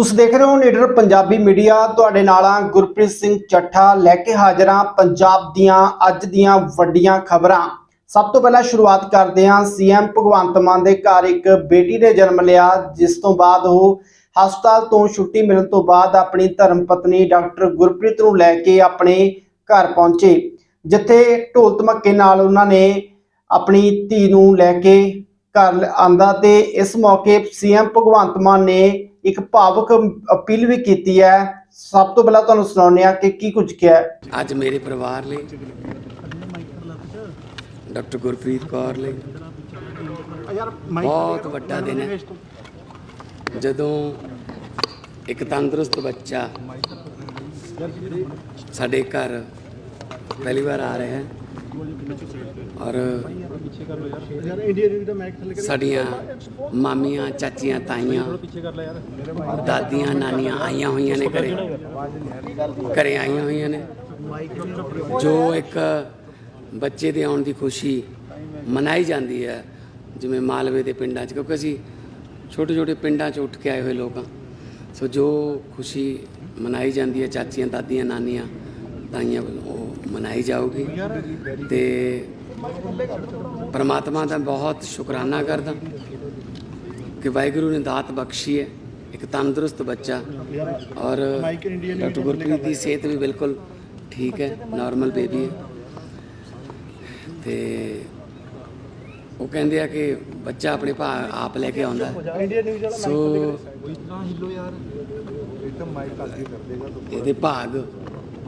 ਤੁਸੀਂ ਦੇਖ ਰਹੇ ਹੋ ਲੀਡਰ ਪੰਜਾਬੀ ਮੀਡੀਆ। ਤੁਹਾਡੇ ਨਾਲ ਆ ਗੁਰਪ੍ਰੀਤ ਸਿੰਘ ਚੱਠਾ ਲੈ ਕੇ ਹਾਜ਼ਰਾਂ ਪੰਜਾਬ ਦੀਆਂ ਅੱਜ ਦੀਆਂ ਵੱਡੀਆਂ ਖਬਰਾਂ। ਸਭ ਤੋਂ ਪਹਿਲਾਂ ਸ਼ੁਰੂਆਤ ਕਰਦੇ ਹਾਂ। ਸੀਐਮ ਭਗਵੰਤ ਮਾਨ ਦੇ ਘਰ ਇੱਕ ਬੇਟੀ ਨੇ ਜਨਮ ਲਿਆ, ਜਿਸ ਤੋਂ ਬਾਅਦ ਉਹ ਹਸਪਤਾਲ ਤੋਂ ਛੁੱਟੀ ਮਿਲਣ ਤੋਂ ਬਾਅਦ ਆਪਣੀ ਧਰਮ ਪਤਨੀ ਡਾਕਟਰ ਗੁਰਪ੍ਰੀਤ ਨੂੰ ਲੈ ਕੇ ਆਪਣੇ ਘਰ ਪਹੁੰਚੇ, ਜਿੱਥੇ ਢੋਲ ਧਮੱਕੇ ਨਾਲ ਉਹਨਾਂ ਨੇ ਆਪਣੀ ਧੀ ਨੂੰ ਲੈ ਕੇ ਘਰ ਆਂਦਾ ਤੇ ਇਸ ਮੌਕੇ ਸੀਐਮ ਭਗਵੰਤ ਮਾਨ ਨੇ ਇੱਕ ਭਾਵਕ ਅਪੀਲ ਵੀ ਕੀਤੀ ਹੈ। ਸਭ ਤੋਂ ਪਹਿਲਾਂ ਤੁਹਾਨੂੰ ਸੁਣਾਉਂਦੇ ਆ ਕਿ ਕੀ ਕੁਝ ਕਿਹਾ ਅੱਜ ਮੇਰੇ ਪਰਿਵਾਰ ਲਈ, ਡਾਕਟਰ ਗੁਰਪ੍ਰੀਤ ਕੌਰ ਲਈ ਬਹੁਤ ਵੱਡਾ ਦਿਨ ਹੈ। ਜਦੋਂ ਇੱਕ ਤੰਦਰੁਸਤ ਬੱਚਾ ਸਾਡੇ ਘਰ ਪਹਿਲੀ ਵਾਰ ਆ ਰਿਹਾ ਹੈ ਔਰ ਸਾਡੀਆਂ ਮਾਮੀਆਂ, ਚਾਚੀਆਂ, ਤਾਈਆਂ, ਦਾਦੀਆਂ, ਨਾਨੀਆਂ ਆਈਆਂ ਹੋਈਆਂ ਨੇ ਘਰੇ। ਘਰੇ ਆਈਆਂ ਹੋਈਆਂ ਨੇ। ਜੋ ਇੱਕ ਬੱਚੇ ਦੇ ਆਉਣ ਦੀ ਖੁਸ਼ੀ ਮਨਾਈ ਜਾਂਦੀ ਹੈ, ਜਿਵੇਂ ਮਾਲਵੇ ਦੇ ਪਿੰਡਾਂ 'ਚ, ਕਿਉਂਕਿ ਅਸੀਂ ਛੋਟੇ ਛੋਟੇ ਪਿੰਡਾਂ 'ਚ ਉੱਠ ਕੇ ਆਏ ਹੋਏ ਲੋਕ ਹਾਂ। ਸੋ ਜੋ ਖੁਸ਼ੀ ਮਨਾਈ ਜਾਂਦੀ ਹੈ, ਚਾਚੀਆਂ, ਦਾਦੀਆਂ, ਨਾਨੀਆਂ ਵੱਲੋਂ ਉਹ ਮਨਾਈ ਜਾਊਗੀ ਤੇ ਪਰਮਾਤਮਾ ਦਾ ਬਹੁਤ ਸ਼ੁਕਰਾਨਾ ਕਰਦਾ ਕਿ ਵਾਹਿਗੁਰੂ ਨੇ ਦਾਤ ਬਖਸ਼ੀ ਹੈ ਇੱਕ ਤੰਦਰੁਸਤ ਬੱਚਾ ਔਰ ਡਾਕਟਰ ਗੁਰਪ੍ਰੀਤ ਦੀ ਸਿਹਤ ਵੀ ਬਿਲਕੁਲ ਠੀਕ ਹੈ ਨਾਰਮਲ ਬੇਬੀ ਹੈ ਤੇ ਉਹ ਕਹਿੰਦੇ ਆ ਕਿ ਬੱਚਾ ਆਪਣੇ ਭਾ ਆਪ ਲੈ ਕੇ ਆਉਂਦਾ। ਸੋ ਇਹਦੇ ਭਾਗ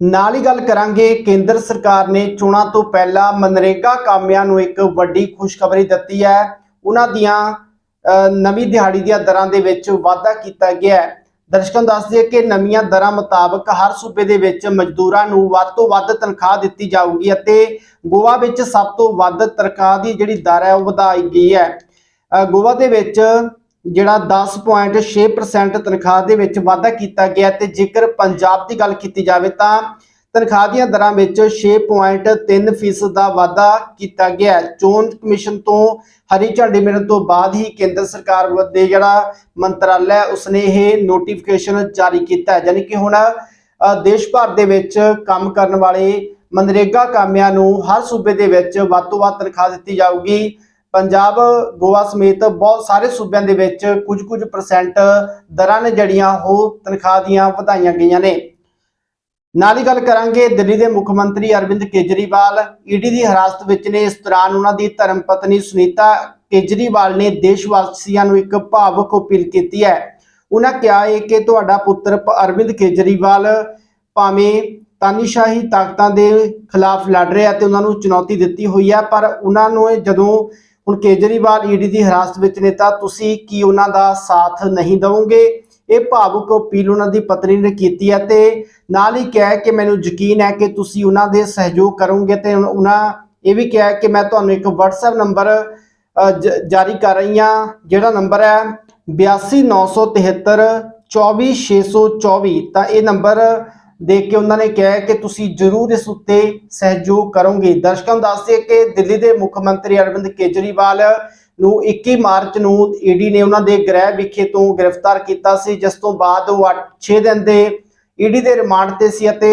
ਨਾਲ ਹੀ ਗੱਲ ਕਰਾਂਗੇ, ਕੇਂਦਰ ਸਰਕਾਰ ਨੇ ਚੋਣਾਂ ਤੋਂ ਪਹਿਲਾਂ ਮਨਰੇਗਾ ਕਾਮਿਆਂ ਨੂੰ ਇੱਕ ਵੱਡੀ ਖੁਸ਼ਖਬਰੀ ਦਿੱਤੀ ਹੈ। ਉਹਨਾਂ ਦੀਆਂ ਨਵੀਂ ਦਿਹਾੜੀ ਦੀਆਂ ਦਰਾਂ ਦੇ ਵਿੱਚ ਵਾਧਾ ਕੀਤਾ ਗਿਆ ਹੈ। ਦਰਸ਼ਕਾਂ ਨੂੰ ਦੱਸ ਦਈਏ ਕਿ ਨਵੀਆਂ ਦਰਾਂ ਮੁਤਾਬਕ ਹਰ ਸੂਬੇ ਦੇ ਵਿੱਚ ਮਜ਼ਦੂਰਾਂ ਨੂੰ ਵੱਧ ਤੋਂ ਵੱਧ ਤਨਖਾਹ ਦਿੱਤੀ ਜਾਊਗੀ ਅਤੇ ਗੋਆ ਵਿੱਚ ਸਭ ਤੋਂ ਵੱਧ ਤਨਖਾਹ ਦੀ ਜਿਹੜੀ ਦਰ ਹੈ ਉਹ ਵਧਾਈ ਗਈ ਹੈ। ਗੋਆ ਦੇ ਵਿੱਚ ਜਿਹੜਾ 10.6% ਤਨਖਾਹ ਦੇ ਵਿੱਚ ਵਾਧਾ ਕੀਤਾ ਗਿਆ ਤੇ ਜੇਕਰ ਪੰਜਾਬ ਦੀ ਗੱਲ ਕੀਤੀ ਜਾਵੇ ਤਾਂ ਤਨਖਾਹ ਦੀਆਂ ਦਰਾਂ ਵਿੱਚ 6.3% ਦਾ ਵਾਧਾ ਕੀਤਾ ਗਿਆ ਚੋਣ ਕਮਿਸ਼ਨ ਤੋਂ ਹਰੀ ਝੰਡੀ ਮਿਲਣ ਤੋਂ ਬਾਅਦ ਹੀ ਕੇਂਦਰ ਸਰਕਾਰ ਦੇ ਜਿਹੜਾ ਮੰਤਰਾਲਾ ਉਸਨੇ ਇਹ ਨੋਟੀਫਿਕੇਸ਼ਨ ਜਾਰੀ ਕੀਤਾ ਹੈ। ਯਾਨੀ ਕਿ ਹੁਣ ਦੇਸ਼ ਭਰ ਦੇ ਵਿੱਚ ਕੰਮ ਕਰਨ ਵਾਲੇ ਮਨਰੇਗਾ ਕਾਮਿਆਂ ਨੂੰ ਹਰ ਸੂਬੇ ਦੇ ਵਿੱਚ ਵੱਧ ਤੋਂ ਵੱਧ ਤਨਖਾਹ ਦਿੱਤੀ ਜਾਊਗੀ। ਪੰਜਾਬ, ਗੋਆ ਸਮੇਤ ਬਹੁਤ ਸਾਰੇ ਸੂਬਿਆਂ ਦੇ ਵਿੱਚ ਕੁਝ ਕੁਝ ਪਰਸੈਂਟ ਦਰਾਂ ਨੇ ਜਿਹੜੀਆਂ ਉਹ ਤਨਖਾਹ ਦੀਆਂ ਵਧਾਈਆਂ ਗਈਆਂ ਨੇ। ਨਾਲ ਹੀ ਗੱਲ ਕਰਾਂਗੇ ਦਿੱਲੀ ਦੇ ਮੁੱਖ ਮੰਤਰੀ ਅਰਵਿੰਦ ਕੇਜਰੀਵਾਲ। ਈਡੀ ਦੀ ਹਿਰਾਸਤ ਵਿੱਚ ਨੇ। ਇਸ ਦੌਰਾਨ ਉਹਨਾਂ ਦੀ ਧਰਮ ਪਤਨੀ ਸੁਨੀਤਾ ਕੇਜਰੀਵਾਲ ਨੇ ਦੇਸ਼ ਵਾਸੀਆਂ ਨੂੰ ਇੱਕ ਭਾਵੁਕ ਅਪੀਲ ਕੀਤੀ ਹੈ। ਉਹਨਾਂ ਕਿਹਾ ਹੈ ਕਿ ਤੁਹਾਡਾ ਪੁੱਤਰ ਅਰਵਿੰਦ ਕੇਜਰੀਵਾਲ ਭਾਵੇਂ ਤਾਨੀਸ਼ਾਹੀ ਤਾਕਤਾਂ ਦੇ ਖਿਲਾਫ ਲੜ ਰਿਹਾ ਤੇ ਉਹਨਾਂ ਨੂੰ ਚੁਣੌਤੀ ਦਿੱਤੀ ਹੋਈ ਹੈ, ਪਰ ਉਹਨਾਂ ਨੂੰ ਜਦੋਂ ਹੁਣ ਕੇਜਰੀਵਾਲ ਈਡੀ ਦੀ ਹਿਰਾਸਤ ਵਿੱਚ ਨੇ ਤਾਂ ਤੁਸੀਂ ਕੀ ਉਹਨਾਂ ਦਾ ਸਾਥ ਨਹੀਂ ਦਵੋਗੇ? ਇਹ ਭਾਵੁਕ ਅਪੀਲ ਉਹਨਾਂ ਦੀ ਪਤਨੀ ਨੇ ਕੀਤੀ ਹੈ ਤੇ ਨਾਲ ਹੀ ਕਿਹਾ ਕਿ ਮੈਨੂੰ ਯਕੀਨ ਹੈ ਕਿ ਤੁਸੀਂ ਉਹਨਾਂ ਦੇ ਸਹਿਯੋਗ ਕਰੋਗੇ ਤੇ ਉਹਨਾਂ ਇਹ ਵੀ ਕਿਹਾ ਕਿ ਮੈਂ ਤੁਹਾਨੂੰ ਇੱਕ WhatsApp ਨੰਬਰ ਜ- ਜਾਰੀ ਕਰ ਰਹੀ ਹਾਂ, ਜਿਹੜਾ ਨੰਬਰ ਹੈ 82973 24624 ਤਾਂ ਇਹ ਨੰਬਰ ਦੇਖ ਕੇ ਉਹਨਾਂ ਨੇ ਕਿਹਾ ਕਿ ਤੁਸੀਂ ਜ਼ਰੂਰ ਇਸ ਉੱਤੇ ਸਹਿਯੋਗ ਕਰੋਗੇ। ਦਰਸ਼ਕਾਂ ਨੂੰ ਦੱਸ ਦਈਏ ਕਿ ਦਿੱਲੀ ਦੇ ਮੁੱਖ ਮੰਤਰੀ ਅਰਵਿੰਦ ਕੇਜਰੀਵਾਲ ਨੂੰ 21 ਮਾਰਚ ਨੂੰ ਈਡੀ ਨੇ ਉਹਨਾਂ ਦੇ ਗ੍ਰਹਿ ਵਿਖੇ ਤੋਂ ਗ੍ਰਿਫਤਾਰ ਕੀਤਾ ਸੀ, ਜਿਸ ਤੋਂ ਬਾਅਦ ਉਹ 6 ਦਿਨ ਦੇ ਈਡੀ ਦੇ ਰਿਮਾਂਡ ਤੇ ਸੀ ਅਤੇ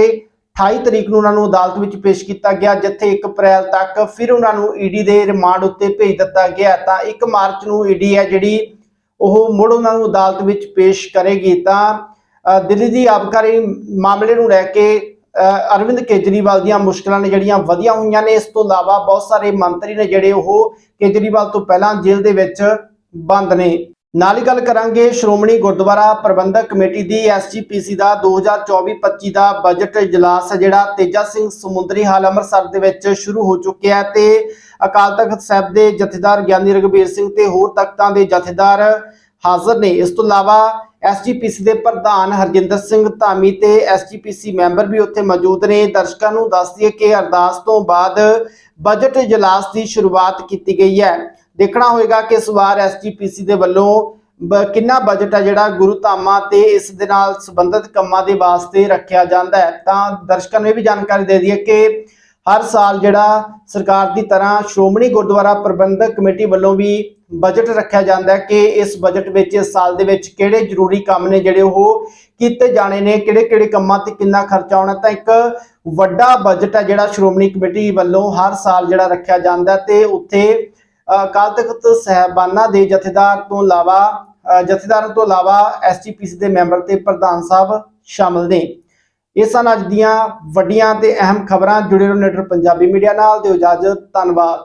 28 ਤਰੀਕ ਨੂੰ ਉਹਨਾਂ ਨੂੰ ਅਦਾਲਤ ਵਿੱਚ ਪੇਸ਼ ਕੀਤਾ ਗਿਆ, ਜਿੱਥੇ 1 ਅਪ੍ਰੈਲ ਤੱਕ ਫਿਰ ਉਹਨਾਂ ਨੂੰ ਈਡੀ ਦੇ ਰਿਮਾਂਡ ਉੱਤੇ ਭੇਜ ਦਿੱਤਾ ਗਿਆ। ਤਾਂ 1 ਮਾਰਚ ਨੂੰ ਈਡੀ ਹੈ ਜਿਹੜੀ ਉਹ ਮੁੜ ਉਹਨਾਂ ਨੂੰ ਅਦਾਲਤ ਵਿੱਚ ਪੇਸ਼ ਕਰੇਗੀ। ਤਾਂ ਦਿੱਲੀ ਦੀ ਆਬਕਾਰੀ ਮਾਮਲੇ ਨੂੰ ਲੈ ਕੇ ਅਰਵਿੰਦ ਕੇਜਰੀਵਾਲ ਦੀਆਂ ਮੁਸ਼ਕਲਾਂ ਨੇ ਜਿਹੜੀਆਂ ਵਧੀਆਂ ਹੋਈਆਂ ਨੇ, ਇਸ ਤੋਂ ਇਲਾਵਾ ਬਹੁਤ ਸਾਰੇ ਮੰਤਰੀ ਨੇ ਜਿਹੜੇ ਉਹ ਕੇਜਰੀਵਾਲ ਤੋਂ ਪਹਿਲਾਂ ਜੇਲ੍ਹ ਦੇ ਵਿੱਚ ਬੰਦ ਨੇ। ਨਾਲ ਹੀ ਗੱਲ ਕਰਾਂਗੇ ਸ਼੍ਰੋਮਣੀ ਗੁਰਦੁਆਰਾ ਪ੍ਰਬੰਧਕ ਕਮੇਟੀ ਦੀ ਐਸਜੀਪੀਸੀ ਦਾ 2024-25 ਦਾ ਬਜਟ ਇਜਲਾਸ ਜਿਹੜਾ ਤੇਜਾ ਸਿੰਘ ਸਮੁੰਦਰੀ ਹਾਲ ਅੰਮ੍ਰਿਤਸਰ ਦੇ ਵਿੱਚ ਸ਼ੁਰੂ ਹੋ ਚੁੱਕਿਆ ਹੈ ਤੇ ਅਕਾਲ ਤਖਤ ਸਾਹਿਬ ਦੇ ਜਥੇਦਾਰ ਗਿਆਨੀ ਰਘਬੀਰ ਸਿੰਘ ਤੇ ਹੋਰ ਤਖਤਾਂ ਦੇ ਜਥੇਦਾਰ ਹਾਜ਼ਰ ਨੇ। ਇਸ ਤੋਂ ਇਲਾਵਾ ਐਸਜੀਪੀਸੀ ਦੇ ਪ੍ਰਧਾਨ ਹਰਜਿੰਦਰ ਸਿੰਘ ਧਾਮੀ ਤੇ ਐਸਜੀਪੀਸੀ ਮੈਂਬਰ ਵੀ ਉੱਥੇ ਮੌਜੂਦ ਨੇ। ਦਰਸ਼ਕਾਂ ਨੂੰ ਦੱਸ ਦਈਏ ਕਿ ਅਰਦਾਸ ਤੋਂ ਬਾਅਦ ਬਜਟ ਇਜਲਾਸ ਦੀ ਸ਼ੁਰੂਆਤ ਕੀਤੀ ਗਈ ਹੈ। ਦੇਖਣਾ ਹੋਏਗਾ ਕਿ ਇਸ ਵਾਰ ਐਸਜੀਪੀਸੀ ਦੇ ਵੱਲੋਂ ਬ- ਕਿੰਨਾ ਬਜਟ ਹੈ ਜਿਹੜਾ ਗੁਰੂ ਧਾਮਾਂ ਤੇ ਇਸ ਦੇ ਨਾਲ ਸੰਬੰਧਿਤ ਕੰਮਾਂ ਦੇ ਵਾਸਤੇ ਰੱਖਿਆ ਜਾਂਦਾ ਹੈ। ਤਾਂ ਦਰਸ਼ਕਾਂ ਨੂੰ ਇਹ ਵੀ ਜਾਣਕਾਰੀ ਦੇ ਦਈਏ ਕਿ ਹਰ ਸਾਲ ਜਿਹੜਾ ਸਰਕਾਰ ਦੀ ਤਰ੍ਹਾਂ ਸ਼੍ਰੋਮਣੀ ਗੁਰਦੁਆਰਾ ਪ੍ਰਬੰਧਕ ਕਮੇਟੀ ਵੱਲੋਂ ਵੀ ਬਜਟ ਰੱਖਿਆ ਜਾਂਦਾ ਹੈ ਕਿ ਇਸ ਬਜਟ ਵਿੱਚ ਇਸ ਸਾਲ ਦੇ ਵਿੱਚ ਕਿਹੜੇ ਜ਼ਰੂਰੀ ਕੰਮ ਨੇ ਜਿਹੜੇ ਉਹ ਕੀਤੇ ਜਾਣੇ ਨੇ, ਕਿਹੜੇ ਕਿਹੜੇ ਕੰਮਾਂ ਤੇ ਕਿੰਨਾ ਖਰਚਾ ਆਉਣਾ ਤਾਂ ਇੱਕ ਵੱਡਾ ਬਜਟ ਹੈ ਜਿਹੜਾ ਸ਼੍ਰੋਮਣੀ ਕਮੇਟੀ ਵੱਲੋਂ ਹਰ ਸਾਲ ਜਿਹੜਾ ਰੱਖਿਆ ਜਾਂਦਾ ਹੈ ਤੇ ਉੱਥੇ ਅਕਾਲ ਤਖਤ ਸਹਿਬਾਨਾਂ ਦੇ ਜਥੇਦਾਰ ਤੋਂ ਇਲਾਵਾ ਜਥੇਦਾਰਾਂ ਤੋਂ ਇਲਾਵਾ ਐਸਜੀਪੀਸੀ ਦੇ ਮੈਂਬਰ ਤੇ ਪ੍ਰਧਾਨ ਸਾਹਿਬ ਸ਼ਾਮਲ ਨੇ। ਇਹ ਸਨ ਅੱਜ ਦੀਆਂ ਵੱਡੀਆਂ ਤੇ ਅਹਿਮ ਖਬਰਾਂ ਜੁੜੇ ਰਹੋ ਨੈਟਵਰਕ ਪੰਜਾਬੀ ਮੀਡੀਆ ਨਾਲ, ਦਿਓ ਇਜਾਜ਼ਤ, ਧੰਨਵਾਦ।